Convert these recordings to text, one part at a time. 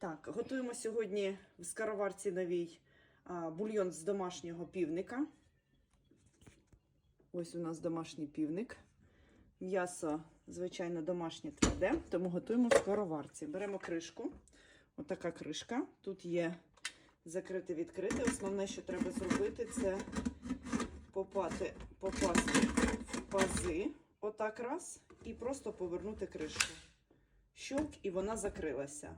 Так, готуємо сьогодні в скароварці новій бульйон з домашнього півника. Ось у нас домашній півник. М'ясо, звичайно, домашнє тверде, тому готуємо в скороварці. Беремо кришку. Отака кришка. Тут є закрите відкрите. Основне, що треба зробити, це попати, попасти в пази. Отак раз, і просто повернути кришку. Щовк, і вона закрилася.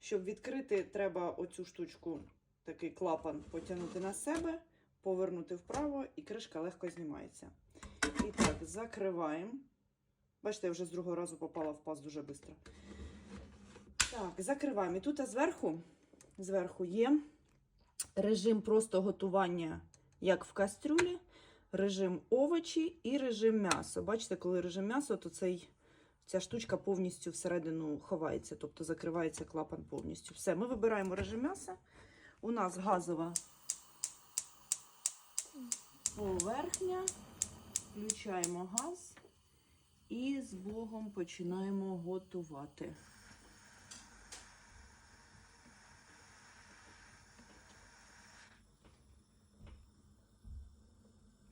Щоб відкрити, треба оцю штучку, такий клапан потягнути на себе, повернути вправо, і кришка легко знімається. І так, закриваємо. Бачите, я вже з другого разу попала в паз дуже швидко. Так, закриваємо. І тут зверху, зверху є режим просто готування, як в кастрюлі, режим овочі і режим м'ясо. Бачите, коли режим м'ясо, то цей ця штучка повністю всередину ховається, тобто закривається клапан повністю. Все, ми вибираємо режим м'яса. У нас газова поверхня. Включаємо газ і з Богом починаємо готувати.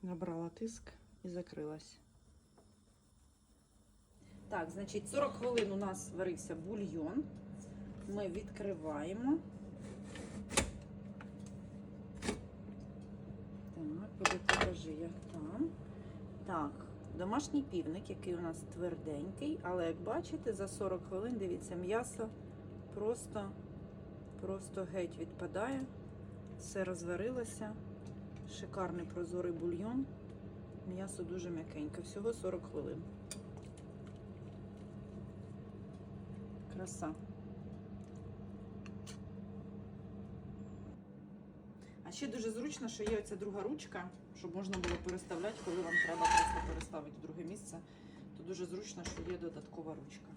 Набрала тиск і закрилась. Так, значить, 40 хвилин у нас варився бульйон. Ми відкриваємо. Так, покажи, як там. Так, домашній півник, який у нас тверденький, але як бачите, за 40 хвилин, дивіться, м'ясо просто, просто геть відпадає. Все розварилося. Шикарний прозорий бульйон. М'ясо дуже м'якеньке. Всього 40 хвилин. Краса. А ще дуже зручно, що є оця друга ручка, щоб можна було переставляти, коли вам треба просто переставити в друге місце. То дуже зручно, що є додаткова ручка.